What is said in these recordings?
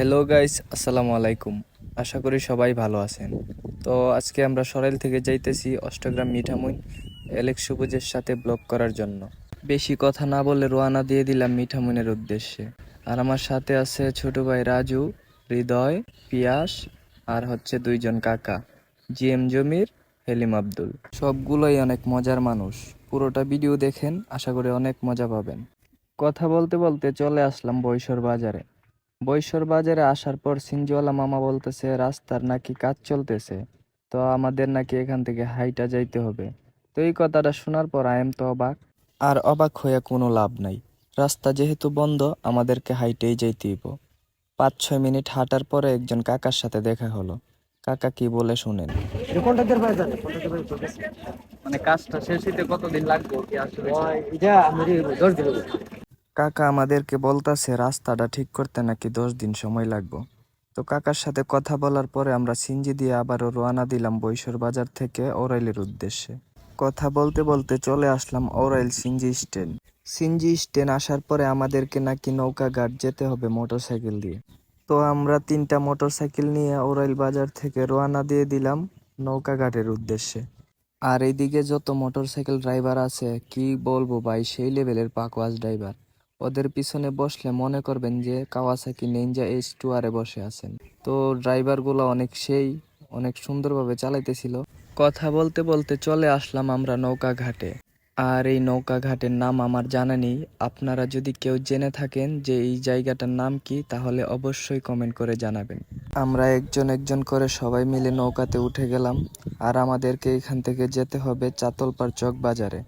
Hello guys আসসালামু আলাইকুম আশা করি সবাই ভালো আছেন। তো আজকে আমরা সরাইল থেকে যাইতেছি অষ্টগ্রাম মিঠামুই এলেক্স সবুজের সাথে ব্লগ করার জন্য। বেশি কথা না বলে রোয়ানা দিয়ে দিলাম মিঠামুনের উদ্দেশ্যে। আর আমার সাথে আছে ছোট ভাই রাজু, হৃদয়, পিয়াস আর হচ্ছে দুইজন কাকা জি এম জমির, হেলিম আব্দুল। সবগুলোই অনেক মজার মানুষ। পুরোটা ভিডিও দেখেন, আশা করি অনেক মজা পাবেন। কথা বলতে বলতে চলে আসলাম বৈশর বাজারে। বৈশর বাজারে আসার পর সিনজিওয়ালা মামা বলতেছে রাস্তার নাকি কাজ চলতেছে তো আমাদের নাকি এখান থেকে হাইটা যাইতে হবে। তো এই কথাটা শোনার পর আইএম তো অবাক। আর অবাক হয়ে কোনো লাভ নাই। রাস্তা যেহেতু বন্ধ আমাদেরকে হাইটেই যাইতে হইব। পাঁচ ছয় মিনিট হাঁটার পরে একজন কাকার সাথে দেখা হলো। কাকা কি বলে শুনেন। মানে কাজটা শেষ হইতে কতদিন লাগবে? কি আসলে কাকা আমাদেরকে বলতাছে, রাস্তাটা ঠিক করতে নাকি দশ দিন সময় লাগবে? তো কাকার সাথে কথা বলার পরে আমরা সিঞ্জি দিয়ে আবারও রওনা দিলাম বৈশর বাজার থেকে ওরাইলের উদ্দেশ্যে। কথা বলতে বলতে চলে আসলাম ওরাইল সিঞ্জি স্ট্যান্ড সিঞ্জি স্ট্যান্ড আসার পরে আমাদেরকে নাকি নৌকা ঘাট যেতে হবে মোটরসাইকেল দিয়ে। তো আমরা তিনটা মোটরসাইকেল নিয়ে ওরাইল বাজার থেকে রওনা দিয়ে দিলাম নৌকা ঘাটের উদ্দেশ্যে। আর এইদিকে যত মোটরসাইকেল ড্রাইভার আছে, কি বলব ভাই, সেই লেভেলের পাকওয়াজ ড্রাইভার। ওদের পিছনে বসলে মনে করবেন যে কাওয়াসাকি নিনজা এইচ টু বসে আছেন। তো ড্রাইভারগুলো অনেক সেই, অনেক সুন্দরভাবে চালাইতেছিল। কথা বলতে বলতে চলে আসলাম আমরা নৌকা ঘাটে আর এই নৌকা ঘাটের নাম আমার জানা নেই। আপনারা যদি কেউ জেনে থাকেন যে এই জায়গাটার নাম কি, তাহলে অবশ্যই কমেন্ট করে জানাবেন। আমরা একজন একজন করে সবাই মিলে নৌকাতে উঠে গেলাম। আর আমাদেরকে এখান থেকে যেতে হবে চাতলপাড় চক বাজারে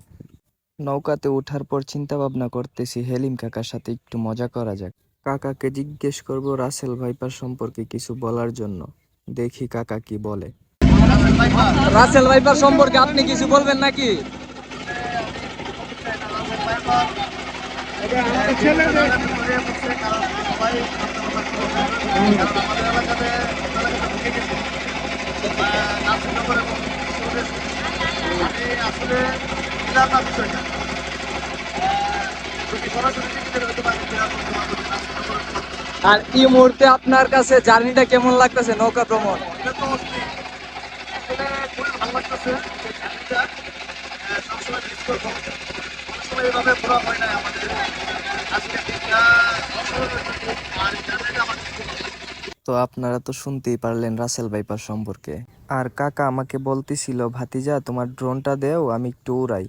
নৌকাতে ওঠার পর চিন্তা ভাবনা করতেছি হেলিম কাকার সাথে একটু মজা করা যাক কাকাকে জিজ্ঞেস করব রাসেল ভাইপার সম্পর্কে কিছু বলার জন্য দেখি কাকা কি বলে রাসেল ভাইপার সম্পর্কে আপনি কিছু বলবেন নাকি আসলে আর এই মুহূর্তে আপনার কাছে জার্নিটা কেমন লাগতেছে? নৌকা ভ্রমণ? তো আপনারা তো শুনতেই পারলেন রাসেল ভাইপার সম্পর্কে। আর কাকা আমাকে বলতেছিল, ভাতিজা, তোমার ড্রোনটা দেও, আমি একটু উড়াই।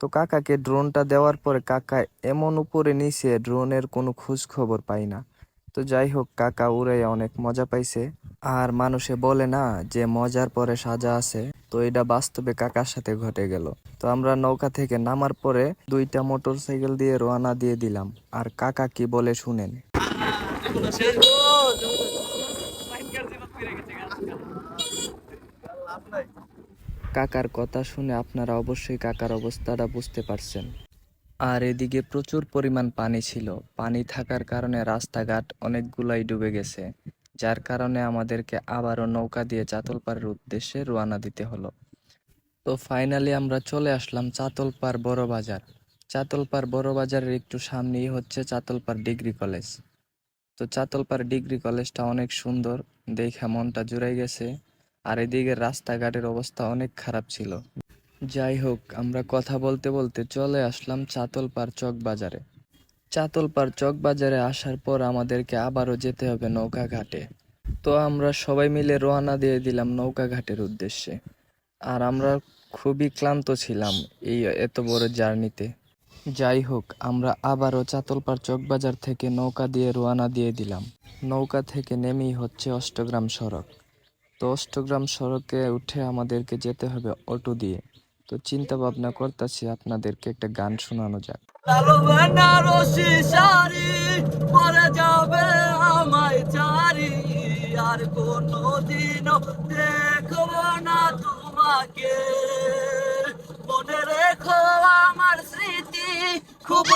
তো কাকাকে ড্রোনটা দেওয়ার পরে কাকা এমন উপরে নিচে ড্রোনের কোনো খোঁজ খবর পাই না। তো যাই হোক, কাকা উড়ে অনেক মজা পাইছে। আর মানুষে বলে না যে মজার পরে সাজা আছে। তো এটা বাস্তবে কাকার সাথে ঘটে গেল। তো আমরা নৌকা থেকে নামার পরে দুইটা মোটর সাইকেল দিয়ে রওনা দিয়ে দিলাম। আর কাকা কি বলে শুনেন। কাকার কথা শুনে আপনারা অবশ্যই কাকার অবস্থাটা বুঝতে পারছেন। আর এদিকে প্রচুর পরিমাণ পানি ছিল। পানি থাকার কারণে রাস্তাঘাট অনেকগুলাই ডুবে গেছে। যার কারণে আমাদেরকে আবারও নৌকা দিয়ে চাতলপাড়ের উদ্দেশ্যে রওনা দিতে হলো। তো ফাইনালি আমরা চলে আসলাম চাতলপাড় বড় বাজার। চাতলপাড় বড় বাজারের একটু সামনেই হচ্ছে চাতলপাড় ডিগ্রি কলেজ। তো চাতলপাড় ডিগ্রি কলেজটা অনেক সুন্দর। দেখে মনটা জুড়াই গেছে। আর এদিকে রাস্তাঘাটের অবস্থা অনেক খারাপ ছিল। যাই হোক, আমরা কথা বলতে বলতে চলে আসলাম চাতলপাড় চক বাজারে। চাতলপাড় চক বাজারে আসার পর আমাদেরকে আবারও যেতে হবে নৌকা ঘাটে। তো আমরা সবাই মিলে রওনা দিয়ে দিলাম নৌকা ঘাটের উদ্দেশ্যে। আর আমরা খুবই ক্লান্ত ছিলাম এই এত বড় জার্নিতে। যাই হোক, আমরা আবারও চাতলপাড় চকবাজার থেকে নৌকা দিয়ে রওনা দিয়ে দিলাম। নৌকা থেকে নেমেই হচ্ছে অষ্টগ্রাম সড়ক। তো অষ্টগ্রাম সড়কে উঠে আমাদেরকে যেতে হবে অটো দিয়ে। তো চিন্তা ভাবনা করতেছি আপনাদেরকে একটা গান শোনানো যাক। আর খুব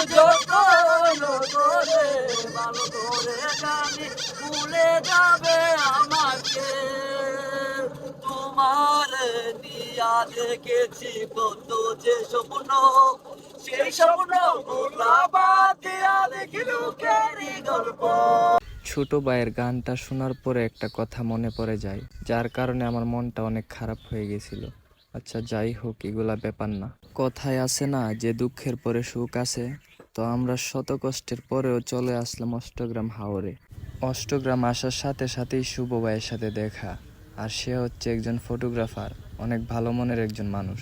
দেখেছি কত যে স্বপ্ন, সেই স্বপ্ন গল্প। ছোট ভাইয়ের গানটা শোনার পরে একটা কথা মনে পড়ে যায়, যার কারণে আমার মনটা অনেক খারাপ হয়ে গেছিল। আচ্ছা যাই হোক, এগুলা ব্যাপার না। কথায় আছে না, যে দুঃখের পরে সুখ আছে, তো আমরা শত কষ্টের পরেও চলে আসলাম অষ্টগ্রাম হাওরে। অষ্টগ্রাম আসার সাথে সাথেই শুভ ভাইয়ের সাথে দেখা, আর সে হচ্ছে একজন ফটোগ্রাফার। অনেক ভালো মনের একজন মানুষ।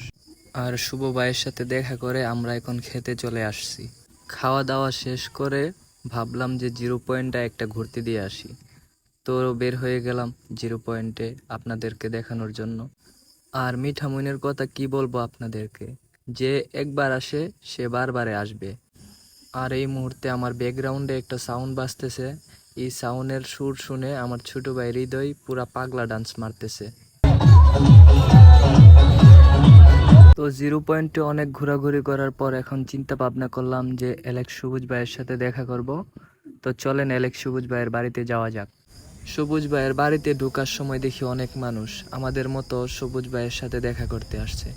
আর শুভ ভাইয়ের সাথে দেখা করে আমরা এখন খেতে চলে আসছি। খাওয়া দাওয়া শেষ করে ভাবলাম যে জিরো পয়েন্টটা একটা ঘুরতে দিয়ে আসি। তো বের হয়ে গেলাম জিরো পয়েন্টে আপনাদেরকে দেখানোর জন্য। আর মিঠামইনের কথা কি বলব আপনাদেরকে? যে একবার আসে, সে বারবারে আসবে। আর এই মুহূর্তে আমার ব্যাকগ্রাউন্ডে একটা সাউন্ড বাজতেছে। এই সাউন্ডের সুর শুনে আমার ছোট ভাই হৃদয় পুরা পাগলা ডান্স মারতেছে। তো জিরো পয়েন্টে অনেক ঘোরাঘুরি করার পর এখন চিন্তা ভাবনা করলাম যে এলেক্স সবুজ ভাইয়ের সাথে দেখা করব। তো চলেন এলেক্স সবুজ ভাইয়ের বাড়িতে যাওয়া যাক। সবুজ ভাইয়ের বাড়িতে ঢোকার সময় দেখি অনেক মানুষ। আমাদের মতো সবুজ ভাইয়ের সাথে দেখা করতে আসছে।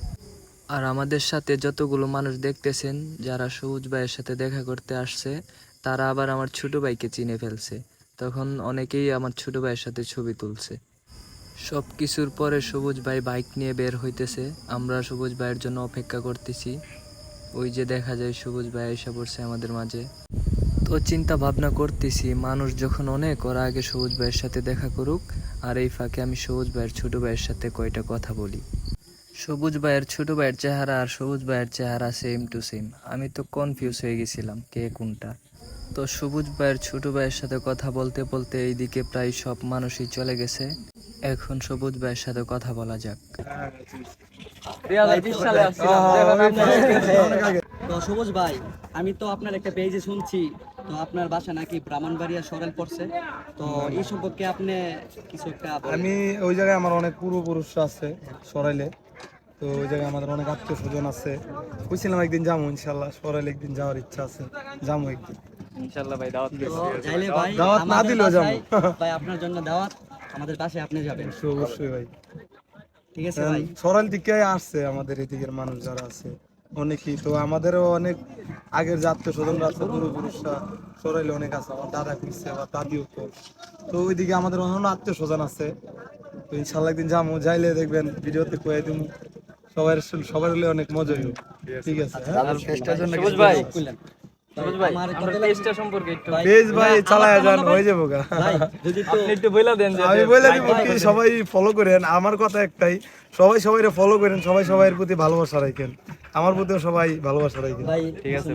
আর আমাদের সাথে যতগুলো মানুষ দেখতেছেন, যারা সবুজ ভাইয়ের সাথে দেখা করতে আসছে, তারা আবার আমার ছোট ভাইকে চিনে ফেলছে। তখন অনেকেই আমার ছোট ভাইয়ের সাথে ছবি তুলছে। সব কিছুর পরে সবুজ ভাই বাইক নিয়ে বের হইতেছে। আমরা সবুজ ভাইয়ের জন্য অপেক্ষা করতেছি। ওই যে দেখা যায় সবুজ ভাই এসে পড়ছে আমাদের মাঝে। তো চিন্তা ভাবনা করতেছি, মানুষ যখন অনেক, ওরা আগে সবুজ ভাইয়ের সাথে দেখা করুক। আর এই ফাঁকে আমি সবুজ ভাইয়ের ছোট ভাইয়ের সাথে কয়টা কথা বলি। সবুজ ভাইয়ের ছোট ভাইয়ের চেহারা আর সবুজ ভাইয়ের চেহারা সেম টু সেম আমি তো কনফিউজ হয়ে গেছিলাম, কে কোনটা। তো সবুজ ভাইয়ের ছোট ভাইয়ের সাথে কথা বলতে বলতে এইদিকে প্রায় সব মানুষই চলে গেছে। এখন সবুজ ভাইয়ের সাথে কথা বলা যাক। তো সবুজ ভাই আমি তো আপনার একটা পেজে শুনছি। তো আপনার বাসা নাকি ব্রাহ্মণবাড়িয়া সরেল পড়ছে। তো এই সম্পর্কে আপনি কিছু একটা আমি ওই জায়গায় আমার অনেক পূর্বপুরুষ আছে সরাইলে তো ওই জায়গায় আমাদের অনেক আত্মীয় স্বজন আছে। বুঝছিলাম একদিন যাব ইনশাল্লাহ সরাইলে একদিন যাওয়ার ইচ্ছা আছে। যাব একদিন। তো যাইলে ভাই দাওয়াত না আমাদের দিলেও যাব। ভাই আপনার জন্য দাওয়াত আমাদের বাসায় আপনি যাবেন। অবশ্যই অবশ্যই ভাই। ঠিক আছে ভাই। সরাইল দিকে আসছে আমাদের এদিকের মানুষ যারা আছে। অনেকেই তো আমাদেরও অনেক আগের যে আত্মীয় স্বজনরা আছে পূর্বপুরুষরা সরাইলে অনেক আছে। আমার দাদা করছে আমার দাদিও তো। তো ওইদিকে আমাদের অন্য আত্মীয় স্বজন আছে। তো ইনশাল্লাহ একদিন যাব যাইলে দেখবেন ভিডিওতে কয়ে দিব সবাই সবাই হলে অনেক মজা হইব ঠিক আছে হ্যাঁ? সবুজ ভাই। সবুজ ভাই আমার পেজটা সম্পর্কে একটু। পেজ ভাই ভাই, চালায় যান হয়ে যাব গা। যদি তো একটু বলে দেন আমি বলে দিব কি? সবাই ফলো করেন। আমার কথা একটাই সবাই সবাই ফলো করেন সবাই সবাইয়ের প্রতি ভালোবাসা রাখেন। আমার প্রতিও সবাই ভালোবাসা রাখেন। ঠিক আছে